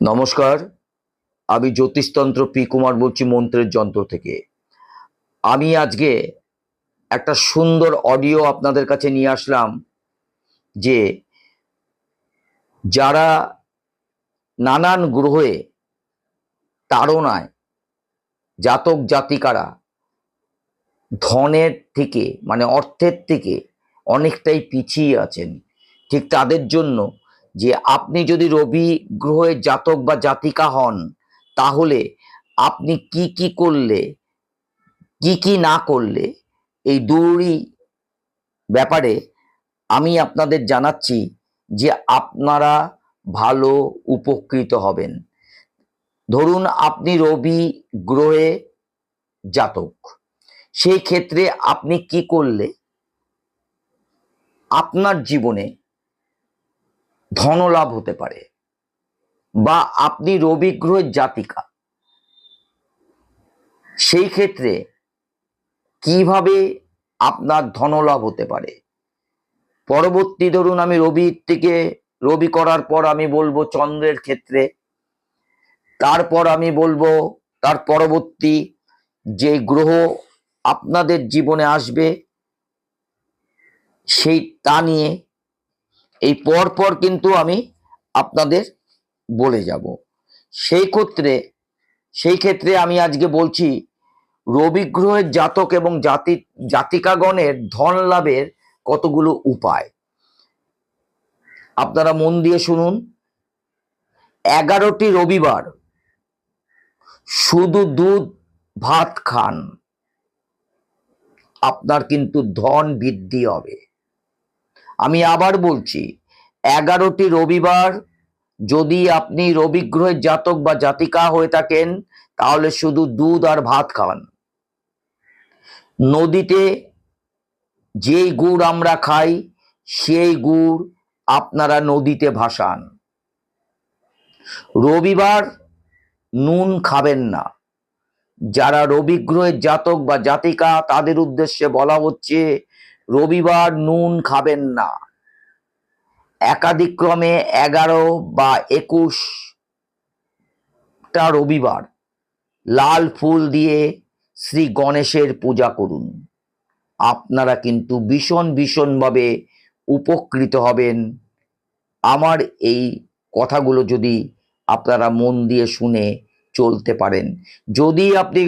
নমস্কার, আমি জ্যোতিষতন্ত্র পি কুমার বলছি মন্ত্রের যন্ত্র থেকে। আমি আজকে একটা সুন্দর অডিও আপনাদের কাছে নিয়ে আসলাম যে যারা নানান গ্রহে তাড়নায় জাতক জাতিকারা ধনের থেকে মানে অর্থের থেকে অনেকটাই পিছিয়ে আছেন, ঠিক তাদের জন্য যে আপনি যদি রবি গ্রহের জাতক বা জাতিকা হন, তাহলে আপনি কি কি করলে, কি কি না করলে এই দুই ব্যাপারে আমি আপনাদের জানাচ্ছি যে আপনারা ভালো উপকৃত হবেন। ধরুন আপনি রবি গ্রহে জাতক, সেই ক্ষেত্রে আপনি কি করলে, আপনার জীবনে ধনলাভ হতে পারে। বা আপনি রবি গ্রহের জাতিকা। সেই ক্ষেত্রে কীভাবে আপনার ধনলাভ হতে পারে? পরবর্তী ধরুন আমি রবির থেকে রবি করার পর আমি বলব চন্দ্রের ক্ষেত্রে, তারপর আমি বলব তার পরবর্তী যে গ্রহ আপনাদের জীবনে আসবে, সেই তা নিয়ে এই পর পর কিন্তু আমি আপনাদের বলে যাব। সেই ক্ষেত্রে সেই ক্ষেত্রে আমি আজকে বলছি, রবি গ্রহের জাতক এবং জাতি, জাতিকাগণের ধন লাভের কতগুলো উপায়? আপনারা মন দিয়ে শুনুন। এগারোটি রবিবার শুধু দুধ, ভাত খান। আপনার কিন্তু ধন বৃদ্ধি হবে। আমি আবার বলছি, এগারোটি রবিবার যদি আপনি রবি গ্রহের জাতক বা জাতিকা হয়ে থাকেন, তাহলে শুধু দুধ আর ভাত খাওয়ান নদীতে যেই গুড় আমরা খাই, সেই গুড় আপনারা নদীতে ভাসান। রবিবার নুন খাবেন না। যারা রবি গ্রহের জাতক বা জাতিকা, তাদের উদ্দেশ্যে বলা হচ্ছে রবিবার নুন খাবেন না। একাধিক্রমে এগারো বা একুশটা রবিবার লাল ফুল দিয়ে শ্রী গণেশের পূজা করুন। আপনারা কিন্তু ভীষণ ভীষণভাবে উপকৃত হবেন। আমার এই কথাগুলো যদি আপনারা মন দিয়ে শুনে চলতে পারেন। যদি আপনি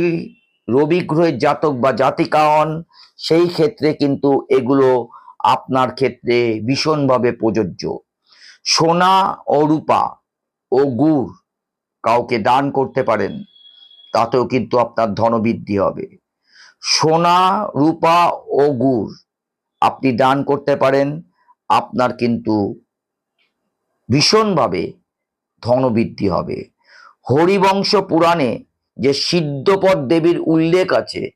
রবি গ্রহের জাতক বা জাতিকা হন সেই ক্ষেত্রে কিন্তু এগুলো আপনার ক্ষেত্রে ভীষণভাবে প্রযোজ্য। সোনা ও রূপা ও গুড় কাউকে দান করতে পারেন, তাতেও কিন্তু আপনার ধনবৃদ্ধি হবে। সোনা, রূপা ও গুড় আপনি দান করতে পারেন, আপনার কিন্তু ভীষণভাবে ধনবৃদ্ধি হবে। হরিবংশ পুরাণে যে সিদ্ধপদ দেবীর উল্লেখ আছে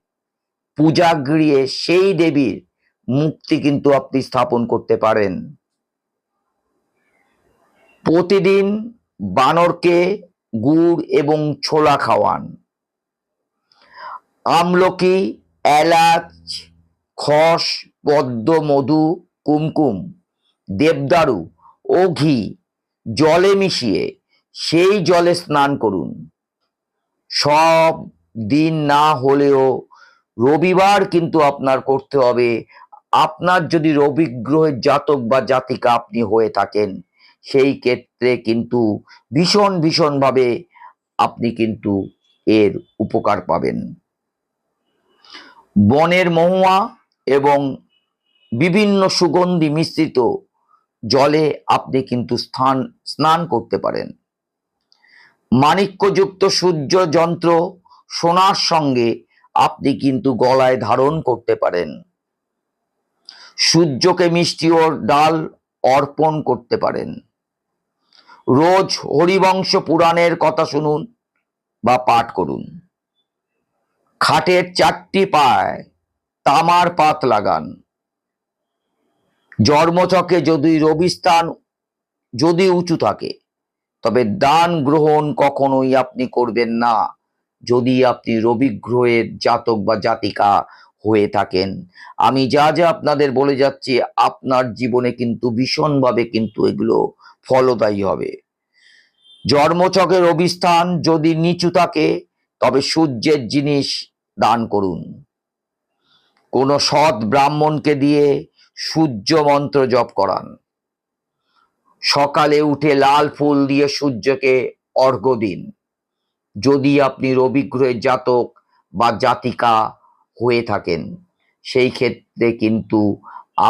পূজাগৃহে সেই দেবীর মুক্তি কিন্তু আপনি স্থাপন করতে পারেন। প্রতিদিন বানরকে গুড় এবং ছোলা খাওয়ান। আমলকি, এলাচ, খস, পদ্ম, মধু, কুমকুম, দেবদারু ও ঘি জলে মিশিয়ে সেই জলে স্নান করুন। সব দিন না হলেও রবিবার কিন্তু আপনার করতে হবে। আপনার যদি রবি গ্রহের জাতক বা জাতিকা আপনি হয়ে থাকেন, সেই ক্ষেত্রে কিন্তু ভীষণ, ভীষণভাবে আপনি কিন্তু এর উপকার পাবেন। বনের মহুয়া এবং বিভিন্ন সুগন্ধি মিশ্রিত জলে আপনি কিন্তু স্থান, স্নান করতে পারেন। মাণিক্যযুক্ত সূর্য যন্ত্র সোনার সঙ্গে আপনি কিন্তু গলায় ধারণ করতে পারেন। সূর্যকে মিষ্টি ও ডাল অর্পণ করতে পারেন। রোজ হরিবংশ পুরাণের কথা শুনুন বা পাঠ করুন। খাটের চারটি পায় তামার পাত লাগান। জন্মছকে যদি রবিস্থান যদি উঁচু থাকে তবে দান গ্রহণ কখনোই আপনি করবেন না, যদি আপনি রবি গ্রহের জাতক বা জাতিকা হয়ে থাকেন। আমি যা যা আপনাদের বলে যাচ্ছি, আপনার জীবনে কিন্তু ভীষণভাবে কিন্তু এগুলো ফলদায়ী হবে। জন্মচকের অভিস্থান যদি নিচু থাকে, তবে সূর্যের জিনিস দান করুন। কোন সৎ ব্রাহ্মণকে দিয়ে সূর্য মন্ত্র জপ করান। সকালে উঠে লাল ফুল দিয়ে সূর্যকে অর্ঘ্য দিন। যদি আপনি রবিগ্রহের জাতক বা জাতিকা হয়ে থাকেন, সেই ক্ষেত্রে কিন্তু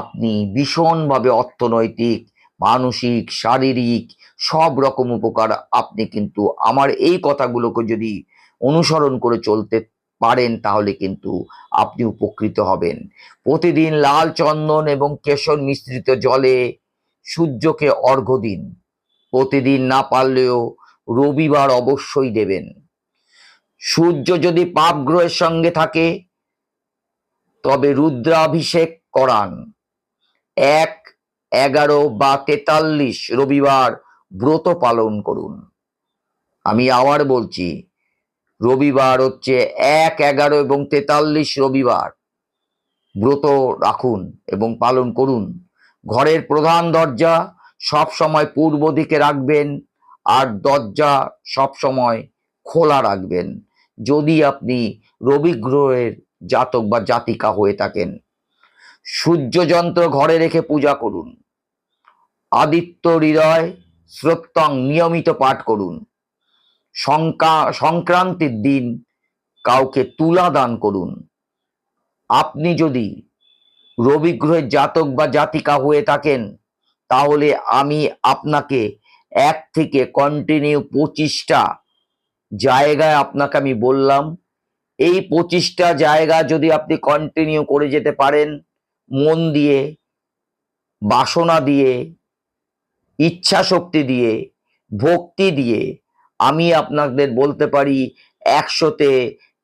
আপনি ভীষণভাবে অর্থনৈতিক, মানসিক, শারীরিক সব রকম উপকার আপনি কিন্তু আমার এই কথাগুলোকে যদি অনুসরণ করে চলতে পারেন, তাহলে কিন্তু আপনি উপকৃত হবেন। প্রতিদিন লাল চন্দন এবং কেশর মিশ্রিত জলে সূর্যকে অর্ঘ্য দিন। প্রতিদিন না পারলেও রবিবার অবশ্যই দেবেন। সূর্য যদি পাপ গ্রহের সঙ্গে থাকে, তবে রুদ্রাভিষেক করান। এক, এগারো বা তেতাল্লিশ রবিবার ব্রত পালন করুন। আমি আবার বলছি, রবিবার হচ্ছে এক, এগারো এবং তেতাল্লিশ রবিবার ব্রত রাখুন এবং পালন করুন। ঘরের প্রধান দরজা সব সময় পূর্ব দিকে রাখবেন আর দরজা সব সময় খোলা রাখবেন। যদি আপনি রবি গ্রহের জাতক বা জাতিকা হয়ে থাকেন সূর্য যন্ত্র ঘরে রেখে পূজা করুন, আদিত্য হৃদয় শ্রোত্তং নিয়মিত পাঠ করুন সংকা- সংক্রান্তির দিন কাউকে তুলা দান করুন। আপনি যদি রবি গ্রহের জাতক বা জাতিকা হয়ে থাকেন, তাহলে আমি আপনাকে এক থেকে কন্টিনিউ পঁচিশটা জায়গায় আপনাকে আমি বললাম। এই পঁচিশটা জায়গা যদি আপনি কন্টিনিউ করে যেতে পারেন, মন দিয়ে, বাসনা দিয়ে ইচ্ছা শক্তি দিয়ে, ভক্তি দিয়ে, আমি আপনাদের বলতে পারি একশোতে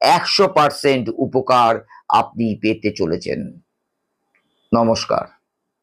একশো পার্সেন্ট উপকার আপনি পেতে চলেছেন। নমস্কার।